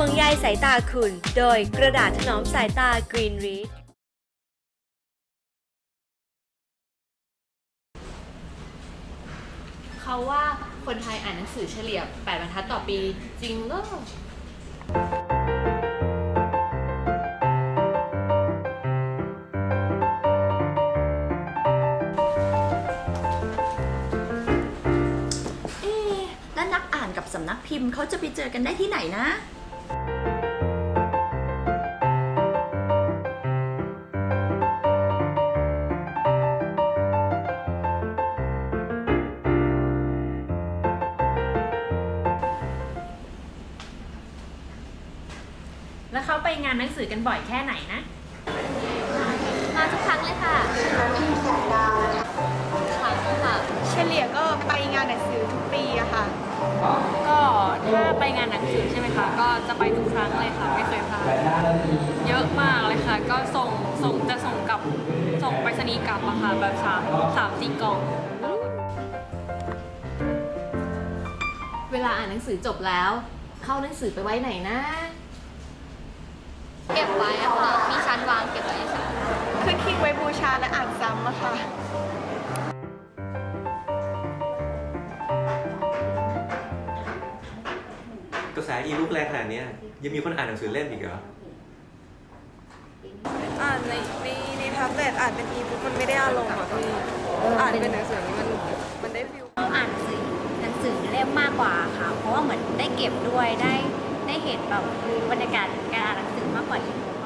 ห่วงใยสายตาคุณ โดยกระดาษถนอมสายตา Green Read เขาว่าคนไทยอ่านหนังสือเฉลี่ย8บรรทัดต่อปี จริงเหรอแล้วนักอ่านกับสำนักพิมพ์เขาจะไปเจอกันได้ที่ไหนนะ แล้วเขาไปงานหนังสือกันบ่อยแค่ไหนนะ มาทุกครั้งเลยค่ะ ไปงานหนังสือทุกปีอะค่ะ ก็ถ้าไปงานหนังสือใช่ไหมคะ ก็จะไปทุกครั้งเลยค่ะ ไม่เคยพลาดเยอะมากเลยค่ะ ก็ส่งส่งจะส่งกลับส่งไปรษณีย์กลับอะค่ะแบบสามสามสี่กล่อง เวลาอ่านหนังสือจบแล้ว เข้าหนังสือไปไว้ไหนนะ เก็บไว้อะค่ะ มีชั้นวางเก็บไว้เฉยขึ้นทิ้งไว้บูชาและอ่านซ้ำอะค่ะ กระแสอีลุกแรงขนาดเนี้ยยังมีคนอ่านหนังสือเล่มอีกเหรออ่านในในในแท็บเล็ตอ่านเป็นอีบุ๊กมันไม่ได้อารมณ์อะพี่อ่านเป็นหนังสือนี่มันมันได้ฟิลอ่านหนังสือหนังสือเล่มมากกว่าค่ะ เพราะว่าเหมือนได้เก็บด้วยได้ได้เห็นแบบบรรยากาศการอ่านหนังสือมากกว่าอีบุ๊ก